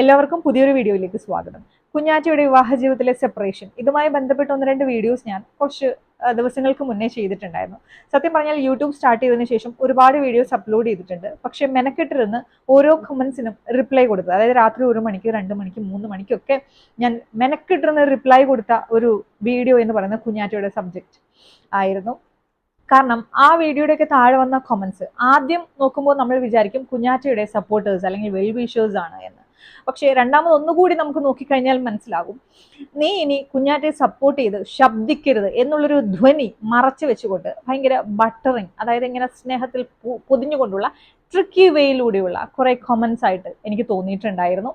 എല്ലാവർക്കും പുതിയൊരു വീഡിയോയിലേക്ക് സ്വാഗതം. കുഞ്ഞാറ്റയുടെ വിവാഹ ജീവിതത്തിലെ സെപ്പറേഷൻ ഇതുമായി ബന്ധപ്പെട്ട് ഒന്ന് രണ്ട് വീഡിയോസ് ഞാൻ കുറച്ച് ദിവസങ്ങൾക്ക് മുന്നേ ചെയ്തിട്ടുണ്ടായിരുന്നു. സത്യം പറഞ്ഞാൽ യൂട്യൂബ് സ്റ്റാർട്ട് ചെയ്തതിനു ശേഷം ഒരുപാട് വീഡിയോസ് അപ്ലോഡ് ചെയ്തിട്ടുണ്ട്. പക്ഷേ മെനക്കെട്ടിരുന്ന് ഓരോ കമൻസിനും റിപ്ലൈ കൊടുത്തത് അതായത് രാത്രി ഒരു മണിക്ക് രണ്ട് മണിക്ക് മൂന്ന് മണിക്കൊക്കെ ഞാൻ മെനക്കെട്ടിരുന്ന് റിപ്ലൈ കൊടുത്ത ഒരു വീഡിയോ എന്ന് പറയുന്നത് കുഞ്ഞാറ്റയുടെ സബ്ജക്റ്റ് ആയിരുന്നു. കാരണം ആ വീഡിയോയുടെയൊക്കെ താഴെ വന്ന കമൻസ് ആദ്യം നോക്കുമ്പോൾ നമ്മൾ വിചാരിക്കും കുഞ്ഞാറ്റയുടെ സപ്പോർട്ടേഴ്സ് അല്ലെങ്കിൽ വെൽ വിഷേഴ്സ് ആണ് എന്ന്. പക്ഷേ രണ്ടാമത് ഒന്നുകൂടി നമുക്ക് നോക്കിക്കഴിഞ്ഞാൽ മനസ്സിലാകും. നീ ഇനി കുഞ്ഞാറ്റെ സപ്പോർട്ട് ചെയ്ത് ശബ്ദിക്കരുത് എന്നുള്ളൊരു ധ്വനി മറച്ചു വെച്ചുകൊണ്ട് ഭയങ്കര ബട്ടറിങ് അതായത് ഇങ്ങനെ സ്നേഹത്തിൽ പൊതിഞ്ഞുകൊണ്ടുള്ള ട്രിക്കി വേയിലൂടെയുള്ള കുറെ കമൻസ് ആയിട്ട് എനിക്ക് തോന്നിയിട്ടുണ്ടായിരുന്നു.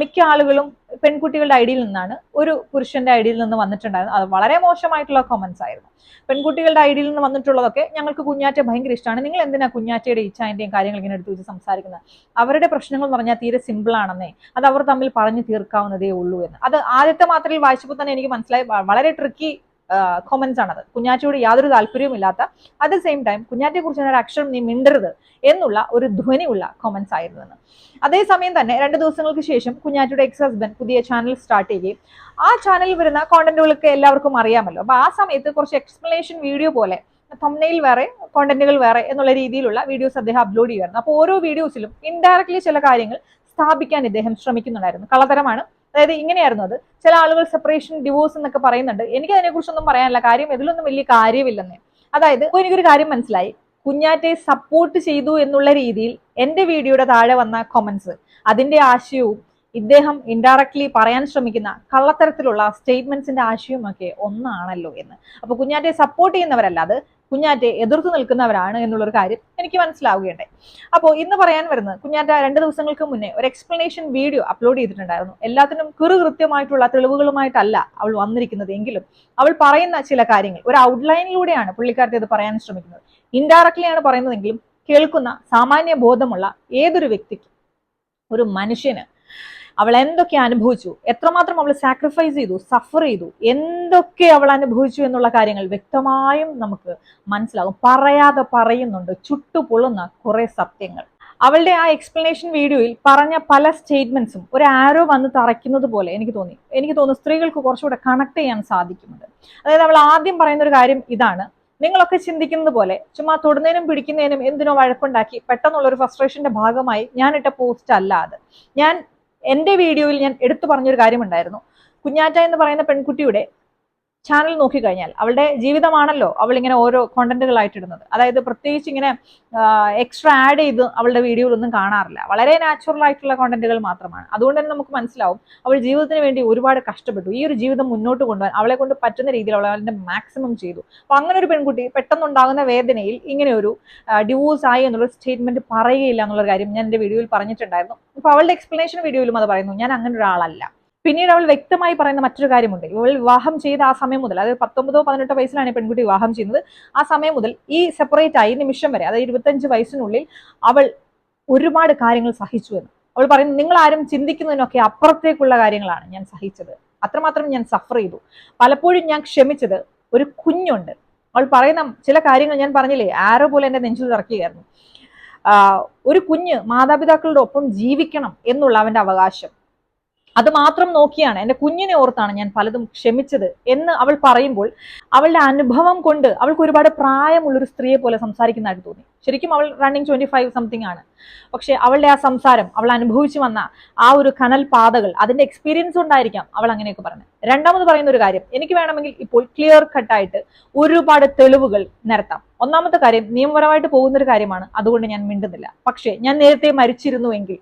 മിക്ക ആളുകളും പെൺകുട്ടികളുടെ ഐഡിയിൽ നിന്നാണ് ഒരു പുരുഷന്റെ ഐഡിയിൽ നിന്ന് വന്നിട്ടുണ്ടായിരുന്നു. അത് വളരെ മോശമായിട്ടുള്ള കമൻസ് ആയിരുന്നു. പെൺകുട്ടികളുടെ ഐഡിയിൽ നിന്ന് വന്നിട്ടുള്ളതൊക്കെ ഞങ്ങൾക്ക് കുഞ്ഞാറ്റ ഭയങ്കര ഇഷ്ടമാണ്. നിങ്ങൾ എന്തിനാ കുഞ്ഞാറ്റയുടെ ഇച്ഛാന്റെയും കാര്യങ്ങൾ ഇങ്ങനെ എടുത്ത് വെച്ച് സംസാരിക്കുന്നത്? അവരുടെ പ്രശ്നങ്ങൾ എന്ന് പറഞ്ഞാൽ തീരെ സിമ്പിൾ ആണെന്നേ. അത് അവർ തമ്മിൽ പറഞ്ഞു തീർക്കാവുന്നതേ ഉള്ളൂ എന്ന്. അത് ആദ്യത്തെ മാത്രയിൽ വായിച്ചപ്പോൾ തന്നെ എനിക്ക് മനസ്സിലായി വളരെ ട്രിക്കി കോമൻസ് ആണത്. കുഞ്ഞാറ്റയോട് യാതൊരു താല്പര്യവും ഇല്ലാത്ത അറ്റ് ദ സെയിം ടൈം കുഞ്ഞാറ്റയെ കുറിച്ച് ഒരു അക്ഷരം നീ മിണ്ടരുത് എന്നുള്ള ഒരു ധ്വനിയുള്ള കോമൻസ് ആയിരുന്നു എന്ന്. അതേസമയം തന്നെ രണ്ട് ദിവസങ്ങൾക്ക് ശേഷം കുഞ്ഞാറ്റയുടെ എക്സ് ഹസ്ബൻഡ് പുതിയ ചാനൽ സ്റ്റാർട്ട് ചെയ്യുകയും ആ ചാനലിൽ വരുന്ന കോണ്ടന്റുകളൊക്കെ എല്ലാവർക്കും അറിയാമല്ലോ. അപ്പൊ ആ സമയത്ത് കുറച്ച് എക്സ്പ്ലനേഷൻ വീഡിയോ പോലെ തമ്നയിൽ വേറെ കോണ്ടന്റുകൾ വേറെ എന്നുള്ള രീതിയിലുള്ള വീഡിയോസ് അദ്ദേഹം അപ്ലോഡ് ചെയ്യുമായിരുന്നു. അപ്പോൾ ഓരോ വീഡിയോസിലും ഇൻഡയറക്ട്ലി ചില കാര്യങ്ങൾ സ്ഥാപിക്കാൻ ഇദ്ദേഹം ശ്രമിക്കുന്നുണ്ടായിരുന്നു. കളതരമാണ് അതായത് ഇങ്ങനെയായിരുന്നു അത്. ചില ആളുകൾ സെപ്പറേഷൻ ഡിവോഴ്സ് എന്നൊക്കെ പറയുന്നുണ്ട്. എനിക്ക് അതിനെക്കുറിച്ചൊന്നും പറയാനില്ല. കാര്യം ഇതിലൊന്നും വലിയ കാര്യമില്ലെന്നേ. അതായത് എനിക്കൊരു കാര്യം മനസ്സിലായി. കുഞ്ഞാറ്റെ സപ്പോർട്ട് ചെയ്തു എന്നുള്ള രീതിയിൽ എന്റെ വീഡിയോയുടെ താഴെ വന്ന കൊമൻസ് അതിന്റെ ആശയവും ഇദ്ദേഹം ഇൻഡയറക്ട്ലി പറയാൻ ശ്രമിക്കുന്ന കള്ളത്തരത്തിലുള്ള സ്റ്റേറ്റ്മെന്റ്സിന്റെ ആശയവുമൊക്കെ ഒന്നാണല്ലോ എന്ന്. അപ്പൊ കുഞ്ഞാറ്റെ സപ്പോർട്ട് ചെയ്യുന്നവരല്ല. അത് കുഞ്ഞാറ്റയെ എതിർത്ത് നിൽക്കുന്നവരാണ് എന്നുള്ളൊരു കാര്യം എനിക്ക് മനസ്സിലാവുകയുണ്ടായി. അപ്പോൾ ഇന്ന് പറയാൻ വരുന്നത് കുഞ്ഞാറ്റ രണ്ട് ദിവസങ്ങൾക്ക് മുന്നേ ഒരു എക്സ്പ്ലനേഷൻ വീഡിയോ അപ്ലോഡ് ചെയ്തിട്ടുണ്ടായിരുന്നു. എല്ലാത്തിനും കൃ കൃത്യമായിട്ടുള്ള തെളിവുകളുമായിട്ടല്ല അവൾ വന്നിരിക്കുന്നത് എങ്കിലും അവൾ പറയുന്ന ചില കാര്യങ്ങൾ. ഒരു ഔട്ട്ലൈനിലൂടെയാണ് പുള്ളിക്കാരത്തെ ഇത് പറയാൻ ശ്രമിക്കുന്നത്. ഇൻഡയറക്ട്ലിയാണ് പറയുന്നതെങ്കിലും കേൾക്കുന്ന സാമാന്യ ബോധമുള്ള ഏതൊരു വ്യക്തിക്കും ഒരു മനുഷ്യന് അവൾ എന്തൊക്കെ അനുഭവിച്ചു? എത്രമാത്രം അവൾ സാക്രിഫൈസ് ചെയ്തു സഫർ ചെയ്തു എന്തൊക്കെ അവൾ അനുഭവിച്ചു എന്നുള്ള കാര്യങ്ങൾ വ്യക്തമായും നമുക്ക് മനസ്സിലാകും. പറയാതെ പറയുന്നുണ്ട് ചുട്ടുപൊള്ളുന്ന കുറെ സത്യങ്ങൾ. അവളുടെ ആ എക്സ്പ്ലനേഷൻ വീഡിയോയിൽ പറഞ്ഞ പല സ്റ്റേറ്റ്മെന്റ്സും ഒരു ആരോ വന്ന് തറയ്ക്കുന്നത് പോലെ എനിക്ക് തോന്നി. എനിക്ക് തോന്നുന്നു സ്ത്രീകൾക്ക് കുറച്ചുകൂടെ കണക്ട് ചെയ്യാൻ സാധിക്കുന്നുണ്ട്. അതായത് അവൾ ആദ്യം പറയുന്ന ഒരു കാര്യം ഇതാണ്. നിങ്ങളൊക്കെ ചിന്തിക്കുന്നത് പോലെ ചുമ്മാ തൊടുന്നതിനും പിടിക്കുന്നതിനും എന്തിനോ വഴക്കുണ്ടാക്കി പെട്ടെന്നുള്ള ഒരു ഫ്രസ്ട്രേഷന്റെ ഭാഗമായി ഞാൻ ഇട്ട പോസ്റ്റ് അല്ല അത്. ഞാൻ എന്റെ വീഡിയോയിൽ ഞാൻ എടുത്തു പറഞ്ഞൊരു കാര്യമുണ്ടായിരുന്നു. കുഞ്ഞാറ്റ എന്ന് പറയുന്ന പെൺകുട്ടിയുടെ ചാനൽ നോക്കിക്കഴിഞ്ഞാൽ അവളുടെ ജീവിതമാണല്ലോ അവൾ ഇങ്ങനെ ഓരോ കോണ്ടന്റുകളായിട്ട് ഇടുന്നത് അതായത് പ്രത്യേകിച്ച് ഇങ്ങനെ എക്സ്ട്രാ ആഡ് ചെയ്ത് അവളുടെ വീഡിയോയിലൊന്നും കാണാറില്ല. വളരെ നാച്ചുറൽ ആയിട്ടുള്ള കോണ്ടന്റുകൾ മാത്രമാണ്. അതുകൊണ്ട് തന്നെ നമുക്ക് മനസ്സിലാവും അവൾ ജീവിതത്തിന് വേണ്ടി ഒരുപാട് കഷ്ടപ്പെട്ടു. ഈ ഒരു ജീവിതം മുന്നോട്ട് കൊണ്ടുപോകാൻ അവളെ കൊണ്ട് പറ്റുന്ന രീതിയിൽ അവൾ അവളുടെ മാക്സിമം ചെയ്തു. അപ്പോൾ അങ്ങനെ ഒരു പെൺകുട്ടി പെട്ടെന്നുണ്ടാകുന്ന വേദനയിൽ ഇങ്ങനെ ഒരു ഡിവോഴ്സ് ആയി എന്നുള്ള സ്റ്റേറ്റ്മെന്റ് പറയുകയില്ല എന്നുള്ള കാര്യം ഞാൻ എന്റെ വീഡിയോയിൽ പറഞ്ഞിട്ടുണ്ടായിരുന്നു. അപ്പൊ അവളുടെ എക്സ്പ്ലനേഷൻ വീഡിയോയിലും അത് പറയുന്നു. ഞാൻ അങ്ങനെ ഒരാളല്ല പിന്നീട് അവൾ വ്യക്തമായി പറയുന്ന മറ്റൊരു കാര്യമുണ്ട്. ഇവൾ വിവാഹം ചെയ്ത ആ സമയം മുതൽ അതായത് പത്തൊമ്പതോ പതിനെട്ടോ വയസ്സിലാണ് പെൺകുട്ടി വിവാഹം ചെയ്യുന്നത്. ആ സമയം മുതൽ ഈ സെപ്പറേറ്റ് ആയി നിമിഷം വരെ അതായത് ഇരുപത്തഞ്ച് വയസ്സിനുള്ളിൽ അവൾ ഒരുപാട് കാര്യങ്ങൾ സഹിച്ചു എന്ന്. അവൾ പറയുന്നു നിങ്ങൾ ആരും ചിന്തിക്കുന്നതിനൊക്കെ അപ്പുറത്തേക്കുള്ള കാര്യങ്ങളാണ് ഞാൻ സഹിച്ചത്. അത്രമാത്രം ഞാൻ സഫർ ചെയ്തു. പലപ്പോഴും ഞാൻ ക്ഷമിച്ചത് ഒരു കുഞ്ഞുണ്ട്. അവൾ പറയുന്ന ചില കാര്യങ്ങൾ ഞാൻ പറഞ്ഞില്ലേ ആരോ പോലെ എന്റെ നെഞ്ചിൽ ഇറക്കുകയായിരുന്നു ഒരു കുഞ്ഞ് മാതാപിതാക്കളുടെ ഒപ്പം ജീവിക്കണം എന്നുള്ള അവന്റെ അവകാശം. അത് മാത്രം നോക്കിയാണ് എന്റെ കുഞ്ഞിനെ ഓർത്താണ് ഞാൻ പലതും ക്ഷമിച്ചത് എന്ന് അവൾ പറയുമ്പോൾ അവളുടെ അനുഭവം കൊണ്ട് അവൾക്ക് ഒരുപാട് പ്രായമുള്ളൊരു സ്ത്രീയെ പോലെ സംസാരിക്കുന്നതായിട്ട് തോന്നി. ശരിക്കും അവൾ റണ്ണിങ് ട്വന്റി ഫൈവ് സംതിങ് ആണ്. പക്ഷെ അവളുടെ ആ സംസാരം അവൾ അനുഭവിച്ചു വന്ന ആ ഒരു കനൽ പാതകൾ അതിന്റെ എക്സ്പീരിയൻസ് ഉണ്ടായിരിക്കാം അവൾ അങ്ങനെയൊക്കെ പറഞ്ഞത്. രണ്ടാമത് പറയുന്ന ഒരു കാര്യം എനിക്ക് വേണമെങ്കിൽ ഇപ്പോൾ ക്ലിയർ കട്ടായിട്ട് ഒരുപാട് തെളിവുകൾ നിരത്താം. ഒന്നാമത്തെ കാര്യം നിയമപരമായിട്ട് പോകുന്ന ഒരു കാര്യമാണ് അതുകൊണ്ട് ഞാൻ മിണ്ടുന്നില്ല. പക്ഷേ ഞാൻ നേരത്തെ മരിച്ചിരുന്നുവെങ്കിൽ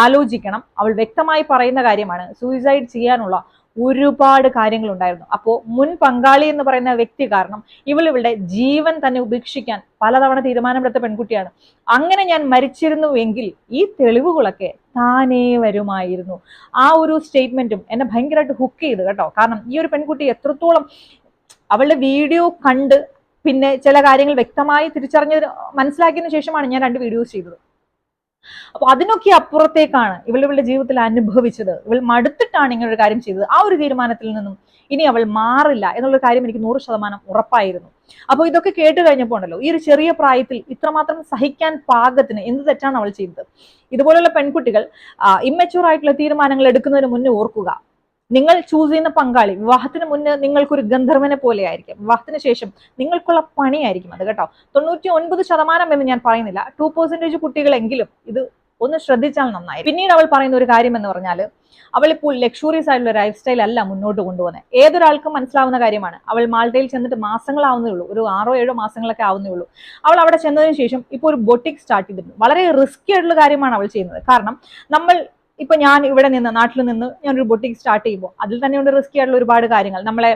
ആലോചിക്കണം. അവൾ വ്യക്തമായി പറയുന്ന കാര്യമാണ്. സൂയിസൈഡ് ചെയ്യാനുള്ള ഒരുപാട് കാര്യങ്ങൾ ഉണ്ടായിരുന്നു അപ്പോൾ മുൻ പങ്കാളി എന്ന് പറയുന്ന വ്യക്തി കാരണം ഇവൾ ഇവളുടെ ജീവൻ തന്നെ ഉപേക്ഷിക്കാൻ പലതവണ തീരുമാനമെടുത്ത പെൺകുട്ടിയാണ്. അങ്ങനെ ഞാൻ മരിച്ചിരുന്നുവെങ്കിൽ ഈ തെളിവുകളൊക്കെ താനേ വരുമായിരുന്നു. ആ ഒരു സ്റ്റേറ്റ്മെന്റും എന്നെ ഭയങ്കരമായിട്ട് ഹുക്ക് ചെയ്തു കേട്ടോ. കാരണം ഈ ഒരു പെൺകുട്ടി എത്രത്തോളം അവളുടെ വീഡിയോ കണ്ട് പിന്നെ ചില കാര്യങ്ങൾ വ്യക്തമായി തിരിച്ചറിഞ്ഞ മനസ്സിലാക്കിയതിനു ശേഷമാണ് ഞാൻ രണ്ട് വീഡിയോസ് ചെയ്തത്. അപ്പൊ അതിനൊക്കെ അപ്പുറത്തേക്കാണ് ഇവൾ ഇവളുടെ ജീവിതത്തിൽ അനുഭവിച്ചത്. ഇവൾ മടുത്തിട്ടാണ് ഇങ്ങനെ ഒരു കാര്യം ചെയ്തത്. ആ ഒരു തീരുമാനത്തിൽ നിന്നും ഇനി അവൾ മാറില്ല എന്നുള്ള കാര്യം എനിക്ക് നൂറ് ശതമാനം ഉറപ്പായിരുന്നു. അപ്പോൾ ഇതൊക്കെ കേട്ട് കഴിഞ്ഞപ്പോൾ ഉണ്ടല്ലോ ഈ ഒരു ചെറിയ പ്രായത്തിൽ ഇത്രമാത്രം സഹിക്കാൻ പാകത്തിന് എന്ത് തെറ്റാണ് അവൾ ചെയ്തത്? ഇതുപോലുള്ള പെൺകുട്ടികൾ ഇമ്മച്ചൂർ ആയിട്ടുള്ള തീരുമാനങ്ങൾ എടുക്കുന്നതിന് മുന്നേ ഓർക്കുക. നിങ്ങൾ ചൂസ് ചെയ്യുന്ന പങ്കാളി വിവാഹത്തിന് മുന്നേ നിങ്ങൾക്കൊരു ഗന്ധർവനെ പോലെ ആയിരിക്കും. വിവാഹത്തിന് ശേഷം നിങ്ങൾക്കുള്ള പണിയായിരിക്കും അത് കേട്ടോ. തൊണ്ണൂറ്റി ഒൻപത് ശതമാനം എന്ന് ഞാൻ പറയുന്നില്ല. ടു പെർസെന്റേജ് കുട്ടികളെങ്കിലും ഇത് ഒന്ന് ശ്രദ്ധിച്ചാൽ നന്നായി പിന്നീട് അവൾ പറയുന്ന ഒരു കാര്യം എന്ന് പറഞ്ഞാൽ അവൾ ഇപ്പോൾ ലക്ഷൂറിയസ് ആയിട്ടുള്ള ലൈഫ് സ്റ്റൈൽ അല്ല മുന്നോട്ട് കൊണ്ടുപോകുന്നത് ഏതൊരാൾക്കും മനസ്സിലാവുന്ന കാര്യമാണ്. അവൾ മാൾട്ടയിൽ ചെന്നിട്ട് മാസങ്ങളാവുന്നേ ഉള്ളൂ. ഒരു ആറോ ഏഴോ മാസങ്ങളൊക്കെ ആവുന്നേ ഉള്ളൂ. അവൾ അവിടെ ചെന്നതിന് ശേഷം ഇപ്പോൾ ഒരു ബൊട്ടിക് സ്റ്റാർട്ട് ചെയ്തിട്ടുണ്ട്. വളരെ റിസ്ക്കി ആയിട്ടുള്ള കാര്യമാണ് അവൾ ചെയ്യുന്നത്. കാരണം നമ്മൾ ഇപ്പൊ ഞാൻ ഇവിടെ നിന്ന് നാട്ടിൽ നിന്ന് ഞാൻ ഒരു ബൊട്ടിക് സ്റ്റാർട്ട് ചെയ്യുമ്പോൾ അതിൽ തന്നെ ഉണ്ട് റിസ്ക് ആയിട്ടുള്ള ഒരുപാട് കാര്യങ്ങൾ. നമ്മളെ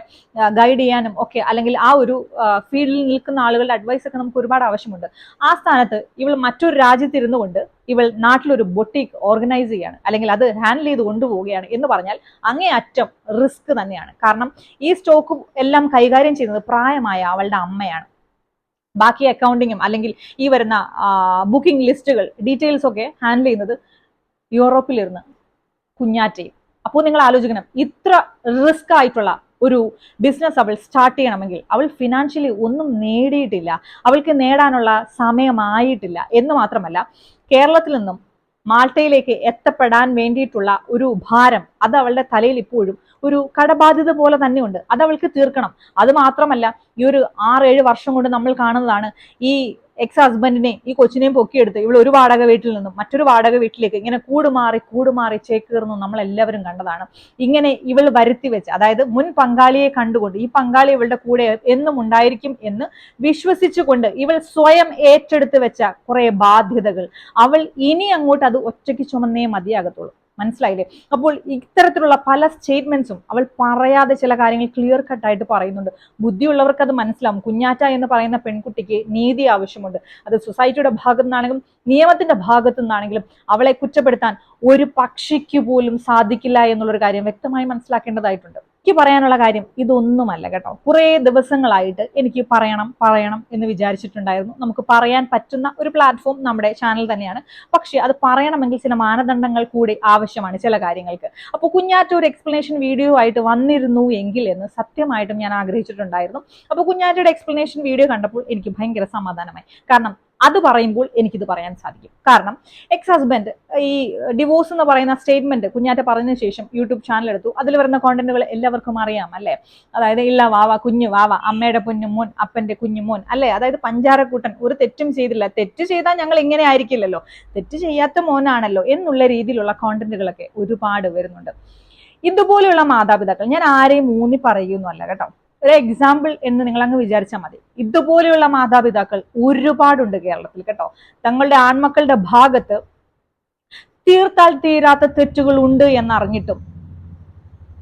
ഗൈഡ് ചെയ്യാനും ഒക്കെ അല്ലെങ്കിൽ ആ ഒരു ഫീൽഡിൽ നിൽക്കുന്ന ആളുകളുടെ അഡ്വൈസ് ഒക്കെ നമുക്ക് ഒരുപാട് ആവശ്യമുണ്ട്. ആ സ്ഥാനത്ത് ഇവൾ മറ്റൊരു രാജ്യത്തിരുന്നു കൊണ്ട് ഇവൾ നാട്ടിലൊരു ബൊട്ടിക് ഓർഗനൈസ് ചെയ്യാണ്. അല്ലെങ്കിൽ അത് ഹാൻഡിൽ ചെയ്ത് കൊണ്ടുപോവുകയാണ് എന്ന് പറഞ്ഞാൽ അങ്ങേ അറ്റം റിസ്ക് തന്നെയാണ്. കാരണം ഈ സ്റ്റോക്ക് എല്ലാം കൈകാര്യം ചെയ്യുന്നത് പ്രായമായ അവളുടെ അമ്മയാണ്. ബാക്കി അക്കൗണ്ടിങ്ങും അല്ലെങ്കിൽ ഈ വരുന്ന ബുക്കിംഗ് ലിസ്റ്റുകൾ ഡീറ്റെയിൽസ് ഒക്കെ ഹാൻഡിൽ ചെയ്യുന്നത് യൂറോപ്പിലിരുന്ന് കുഞ്ഞാറ്റയും. അപ്പോൾ നിങ്ങൾ ആലോചിക്കണം ഇത്ര റിസ്ക് ആയിട്ടുള്ള ഒരു ബിസിനസ് അവൾ സ്റ്റാർട്ട് ചെയ്യണമെങ്കിൽ അവൾ ഫിനാൻഷ്യലി ഒന്നും നേടിയിട്ടില്ല അവൾക്ക് നേടാനുള്ള സമയമായിട്ടില്ല എന്ന് മാത്രമല്ല കേരളത്തിൽ നിന്നും മാൾട്ടയിലേക്ക് എത്തപ്പെടാൻ വേണ്ടിയിട്ടുള്ള ഒരു ഭാരം അത് അവളുടെ തലയിൽ ഇപ്പോഴും ഒരു കടബാധ്യത പോലെ തന്നെയുണ്ട്. അത് അവൾക്ക് തീർക്കണം. അത് മാത്രമല്ല ഈ ഒരു ആറേഴ് വർഷം കൊണ്ട് നമ്മൾ കാണുന്നതാണ് ഈ എക്സ് ഹസ്ബൻഡിനെ ഈ കൊച്ചിനെയും പൊക്കിയെടുത്ത് ഇവൾ ഒരു വാടക വീട്ടിൽ നിന്നും മറ്റൊരു വാടക വീട്ടിലേക്ക് ഇങ്ങനെ കൂടുമാറി കൂടുമാറി ചേക്കേറുന്നു നമ്മൾ എല്ലാവരും കണ്ടതാണ്. ഇങ്ങനെ ഇവൾ വരുത്തി വെച്ച് അതായത് മുൻ പങ്കാളിയെ കണ്ടുകൊണ്ട് ഈ പങ്കാളി ഇവളുടെ കൂടെ എന്നും ഉണ്ടായിരിക്കും എന്ന് വിശ്വസിച്ചുകൊണ്ട് ഇവൾ സ്വയം ഏറ്റെടുത്ത് വെച്ച കുറെ ബാധ്യതകൾ. അവൾ ഇനി അങ്ങോട്ട് അത് ഒറ്റയ്ക്ക് ചുമന്നേ മതിയാകത്തുള്ളൂ. മനസ്സിലായില്ലേ? അപ്പോൾ ഇത്തരത്തിലുള്ള പല സ്റ്റേറ്റ്മെന്റ്സും അവൾ പറയാതെ ചില കാര്യങ്ങൾ ക്ലിയർ കട്ട് ആയിട്ട് പറയുന്നുണ്ട്. ബുദ്ധിയുള്ളവർക്ക് അത് മനസ്സിലാവും. കുഞ്ഞാറ്റ എന്ന് പറയുന്ന പെൺകുട്ടിക്ക് നീതി ആവശ്യമുണ്ട്. അത് സൊസൈറ്റിയുടെ ഭാഗത്തു നിന്നാണെങ്കിലും നിയമത്തിന്റെ ഭാഗത്തു നിന്നാണെങ്കിലും അവളെ കുറ്റപ്പെടുത്താൻ ഒരു പക്ഷിക്ക് പോലും സാധിക്കില്ല എന്നുള്ളൊരു കാര്യം വ്യക്തമായി മനസ്സിലാക്കേണ്ടതായിട്ടുണ്ട്. എനിക്ക് പറയാനുള്ള കാര്യം ഇതൊന്നുമല്ല കേട്ടോ. കുറേ ദിവസങ്ങളായിട്ട് എനിക്ക് പറയണം പറയണം എന്ന് വിചാരിച്ചിട്ടുണ്ടായിരുന്നു. നമുക്ക് പറയാൻ പറ്റുന്ന ഒരു പ്ലാറ്റ്ഫോം നമ്മുടെ ചാനൽ തന്നെയാണ്. പക്ഷേ അത് പറയണമെങ്കിൽ ചില മാനദണ്ഡങ്ങൾ കൂടി ആവശ്യമാണ് ചില കാര്യങ്ങൾക്ക്. അപ്പോൾ ഒരു എക്സ്പ്ലനേഷൻ വീഡിയോ ആയിട്ട് വന്നിരുന്നു എങ്കിൽ എന്ന് സത്യമായിട്ടും ഞാൻ ആഗ്രഹിച്ചിട്ടുണ്ടായിരുന്നു. അപ്പോൾ കുഞ്ഞാറ്റയുടെ എക്സ്പ്ലനേഷൻ വീഡിയോ കണ്ടപ്പോൾ എനിക്ക് ഭയങ്കര സമാധാനമായി. കാരണം അത് പറയുമ്പോൾ എനിക്കിത് പറയാൻ സാധിക്കും. കാരണം എക്സ് ഹസ്ബൻഡ് ഈ ഡിവോഴ്സ് എന്ന് പറയുന്ന സ്റ്റേറ്റ്മെന്റ് കുഞ്ഞാറ്റ പറഞ്ഞതിന് ശേഷം യൂട്യൂബ് ചാനൽ എടുത്തു. അതിൽ വരുന്ന കോണ്ടന്റുകൾ എല്ലാവർക്കും അറിയാം അല്ലേ? അതായത് ഇല്ല വാവ കുഞ്ഞു വാവ അമ്മയുടെ പൊന്നു മോൻ അപ്പന്റെ കുഞ്ഞു മോൻ അല്ലേ? അതായത് പഞ്ചാരക്കൂട്ടൻ ഒരു തെറ്റും ചെയ്തില്ല. തെറ്റ് ചെയ്താൽ ഞങ്ങൾ ഇങ്ങനെ ആയിരിക്കില്ലല്ലോ. തെറ്റ് ചെയ്യാത്ത മോനാണല്ലോ എന്നുള്ള രീതിയിലുള്ള കോണ്ടന്റുകളൊക്കെ ഒരുപാട് വരുന്നുണ്ട്. ഇതുപോലെയുള്ള മാതാപിതാക്കൾ ഞാൻ ആരെയും ഊന്നി പറയുന്നല്ല കേട്ടോ. ഒരു എക്സാമ്പിൾ എന്ന് നിങ്ങൾ അങ്ങ് വിചാരിച്ചാൽ മതി. ഇതുപോലെയുള്ള മാതാപിതാക്കൾ ഒരുപാടുണ്ട് കേരളത്തിൽ കേട്ടോ. തങ്ങളുടെ ആൺമക്കളുടെ ഭാഗത്ത് തീർത്താൽ തീരാത്ത തെറ്റുകൾ ഉണ്ട് എന്നറിഞ്ഞിട്ടും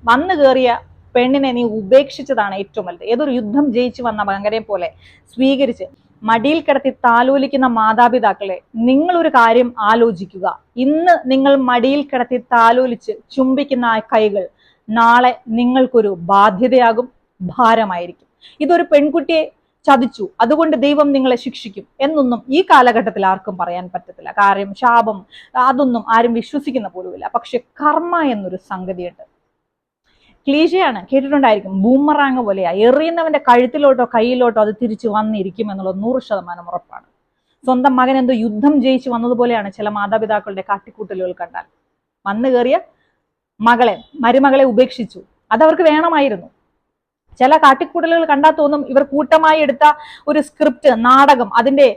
വന്നു കയറിയ പെണ്ണിനെ നീ ഉപേക്ഷിച്ചതാണ് ഏറ്റവും വലുത്. ഏതൊരു യുദ്ധം ജയിച്ചു വന്ന മകരെ പോലെ സ്വീകരിച്ച് മടിയിൽ കിടത്തി താലോലിക്കുന്ന മാതാപിതാക്കളെ നിങ്ങളൊരു കാര്യം ആലോചിക്കുക. ഇന്ന് നിങ്ങൾ മടിയിൽ കിടത്തി താലോലിച്ച് ചുംബിക്കുന്ന ആ കൈകൾ നാളെ നിങ്ങൾക്കൊരു ബാധ്യതയാകും. ഭാരമായിരിക്കും. ഇതൊരു പെൺകുട്ടിയെ ചതിച്ചു. അതുകൊണ്ട് ദൈവം നിങ്ങളെ ശിക്ഷിക്കും എന്നൊന്നും ഈ കാലഘട്ടത്തിൽ ആർക്കും പറയാൻ പറ്റത്തില്ല. കാര്യം ശാപം അതൊന്നും ആരും വിശ്വസിക്കുന്ന പോലുമില്ല. പക്ഷെ കർമ്മ എന്നൊരു സംഗതിയുണ്ട്. ക്ലീശയാണ്. കേട്ടിട്ടുണ്ടായിരിക്കും. ബൂമറാങ് പോലെയാ. എറിയുന്നവന്റെ കഴുത്തിലോട്ടോ കയ്യിലോട്ടോ അത് തിരിച്ചു വന്നിരിക്കും എന്നുള്ളത് നൂറ് ശതമാനം ഉറപ്പാണ്. സ്വന്തം മകൻ എന്തോ യുദ്ധം ജയിച്ചു വന്നതുപോലെയാണ് ചില മാതാപിതാക്കളുടെ കാട്ടിക്കൂട്ടലുകൾ കണ്ടാൽ. വന്നു കയറിയ മകളെ മരുമകളെ ഉപേക്ഷിച്ചു. അതവർക്ക് വേണമായിരുന്നു. ചില കാട്ടിക്കൂടലുകൾ കണ്ടാൽ തോന്നും ഇവർ കൂട്ടമായി എടുത്ത ഒരു സ്ക്രിപ്റ്റ് നാടകം അതിന്റെ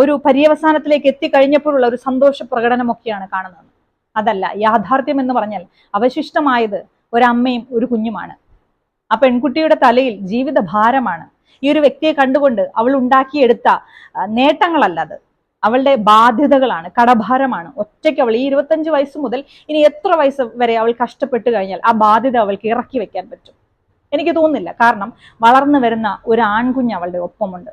ഒരു പര്യവസാനത്തിലേക്ക് എത്തിക്കഴിഞ്ഞപ്പോഴുള്ള ഒരു സന്തോഷ പ്രകടനമൊക്കെയാണ് കാണുന്നത്. അതല്ല യാഥാർത്ഥ്യം എന്ന് പറഞ്ഞാൽ അവശിഷ്ടമായത് ഒരമ്മയും ഒരു കുഞ്ഞുമാണ്. ആ പെൺകുട്ടിയുടെ തലയിൽ ജീവിത ഭാരമാണ്. ഈ ഒരു വ്യക്തിയെ കണ്ടുകൊണ്ട് അവൾ ഉണ്ടാക്കിയെടുത്ത നേട്ടങ്ങളല്ല അത്. അവളുടെ ബാധ്യതകളാണ് കടഭാരമാണ്. ഒറ്റയ്ക്ക് അവൾ ഈ ഇരുപത്തഞ്ച് വയസ്സ് മുതൽ ഇനി എത്ര വയസ്സ് വരെ അവൾ കഷ്ടപ്പെട്ട് കഴിഞ്ഞാൽ ആ ബാധ്യത അവൾക്ക് ഇറക്കി വെക്കാൻ പറ്റും. എനിക്ക് തോന്നുന്നില്ല. കാരണം വളർന്നു വരുന്ന ഒരു ആൺകുഞ്ഞ് അവളുടെ ഒപ്പമുണ്ട്.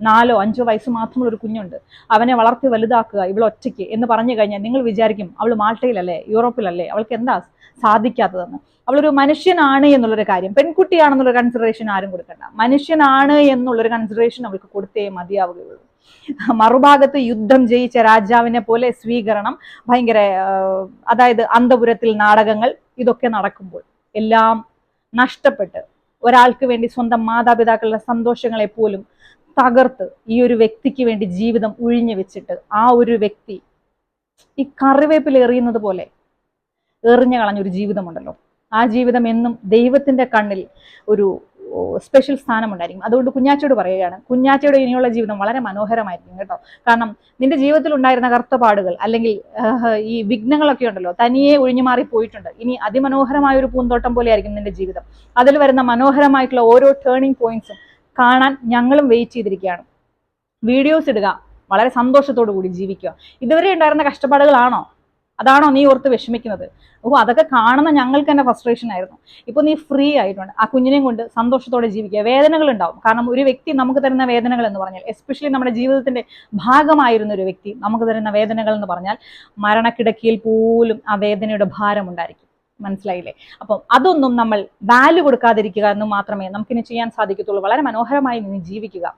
നാലോ അഞ്ചോ വയസ്സ് മാത്രമുള്ള ഒരു കുഞ്ഞുണ്ട്. അവനെ വളർത്തി വലുതാക്കുക ഇവൾ ഒറ്റയ്ക്ക് എന്ന് പറഞ്ഞു കഴിഞ്ഞാൽ നിങ്ങൾ വിചാരിക്കും അവൾ മാൾട്ടയിലല്ലേ യൂറോപ്പിലല്ലേ അവൾക്ക് എന്താ സാധിക്കാത്തതെന്ന്. അവളൊരു മനുഷ്യനാണ് എന്നുള്ളൊരു കാര്യം. പെൺകുട്ടിയാണെന്നുള്ള കൺസിഡറേഷൻ ആരും കൊടുക്കണ്ട. മനുഷ്യനാണ് എന്നുള്ളൊരു കൺസിഡറേഷൻ അവൾക്ക് കൊടുത്തേ മതിയാവുകയുള്ളൂ. മറുഭാഗത്ത് യുദ്ധം ജയിച്ച രാജാവിനെ പോലെ സ്വീകരണം ഭയങ്കര അതായത് അന്തപുരത്തിൽ നാടകങ്ങൾ ഇതൊക്കെ നടക്കുമ്പോൾ എല്ലാം നഷ്ടപ്പെട്ട് ഒരാൾക്ക് വേണ്ടി സ്വന്തം മാതാപിതാക്കളുടെ സന്തോഷങ്ങളെ പോലും തകർത്ത് ഈ ഒരു വ്യക്തിക്ക് വേണ്ടി ജീവിതം ഉഴിഞ്ഞു വെച്ചിട്ട് ആ ഒരു വ്യക്തി ഈ കറിവേപ്പിൽ എറിയുന്നത് പോലെ എറിഞ്ഞു കളഞ്ഞൊരു ജീവിതമുണ്ടല്ലോ. ആ ജീവിതം എന്നും ദൈവത്തിന്റെ കണ്ണിൽ ഒരു സ്പെഷ്യൽ സ്ഥാനമുണ്ടായിരിക്കും. അതുകൊണ്ട് കുഞ്ഞാച്ചയോട് പറയുകയാണ് കുഞ്ഞാച്ചയുടെ ഇനിയുള്ള ജീവിതം വളരെ മനോഹരമായിരിക്കും കേട്ടോ. കാരണം നിന്റെ ജീവിതത്തിൽ ഉണ്ടായിരുന്ന കറുത്തപാടുകൾ അല്ലെങ്കിൽ ഈ വിഘ്നങ്ങളൊക്കെ ഉണ്ടല്ലോ തനിയെ ഒഴിഞ്ഞു മാറി പോയിട്ടുണ്ട്. ഇനി അതിമനോഹരമായ ഒരു പൂന്തോട്ടം പോലെ ആയിരിക്കും നിന്റെ ജീവിതം. അതിൽ വരുന്ന മനോഹരമായിട്ടുള്ള ഓരോ ടേണിംഗ് പോയിന്റ്സും കാണാൻ ഞങ്ങളും വെയിറ്റ് ചെയ്തിരിക്കുകയാണ്. വീഡിയോസ് ഇടുക വളരെ സന്തോഷത്തോടു കൂടി ജീവിക്കുക. ഇതുവരെ ഉണ്ടായിരുന്ന കഷ്ടപ്പാടുകളാണോ? അതാണോ നീ ഓർത്ത് വിഷമിക്കുന്നത്? ഓ അതൊക്കെ കാണുന്ന ഞങ്ങൾക്ക് തന്നെ ഫ്രസ്ട്രേഷൻ ആയിരുന്നു. ഇപ്പോൾ നീ ഫ്രീ ആയിട്ടുണ്ട്. ആ കുഞ്ഞിനെയും കൊണ്ട് സന്തോഷത്തോടെ ജീവിക്കുക. വേദനകൾ ഉണ്ടാവും. കാരണം ഒരു വ്യക്തി നമുക്ക് തരുന്ന വേദനകൾ എന്ന് പറഞ്ഞാൽ എസ്പെഷ്യലി നമ്മുടെ ജീവിതത്തിന്റെ ഭാഗമായിരുന്ന ഒരു വ്യക്തി നമുക്ക് തരുന്ന വേദനകൾ എന്ന് പറഞ്ഞാൽ മരണക്കിടക്കിയിൽ പോലും ആ വേദനയുടെ ഭാരം ഉണ്ടായിരിക്കും. മനസ്സിലായില്ലേ? അപ്പം അതൊന്നും നമ്മൾ വാല്യൂ കൊടുക്കാതിരിക്കുക എന്ന് മാത്രമേ നമുക്കിനി ചെയ്യാൻ സാധിക്കത്തുള്ളൂ. വളരെ മനോഹരമായി നീ ജീവിക്കുക.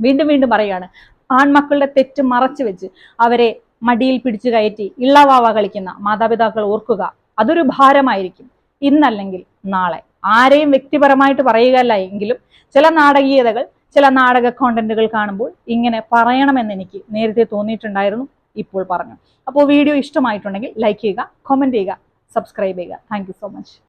വീണ്ടും വീണ്ടും പറയാണ് ആൺമക്കളുടെ തെറ്റ് മറച്ചു വെച്ച് അവരെ മടിയിൽ പിടിച്ചു കയറ്റി ഇള്ളവാവ കളിക്കുന്ന മാതാപിതാക്കൾ ഓർക്കുക അതൊരു ഭാരമായിരിക്കും. ഇന്നല്ലെങ്കിൽ നാളെ. ആരെയും വ്യക്തിപരമായിട്ട് പറയുകയല്ല എങ്കിലും ചില നാടകീയതകൾ ചില നാടക കോണ്ടന്റുകൾ കാണുമ്പോൾ ഇങ്ങനെ പറയണമെന്ന് എനിക്ക് നേരത്തെ തോന്നിയിട്ടുണ്ടായിരുന്നു ഇപ്പോൾ പറഞ്ഞു. അപ്പോൾ വീഡിയോ ഇഷ്ടമായിട്ടുണ്ടെങ്കിൽ ലൈക്ക് ചെയ്യുക കമന്റ് ചെയ്യുക സബ്സ്ക്രൈബ് ചെയ്യുക. Thank so much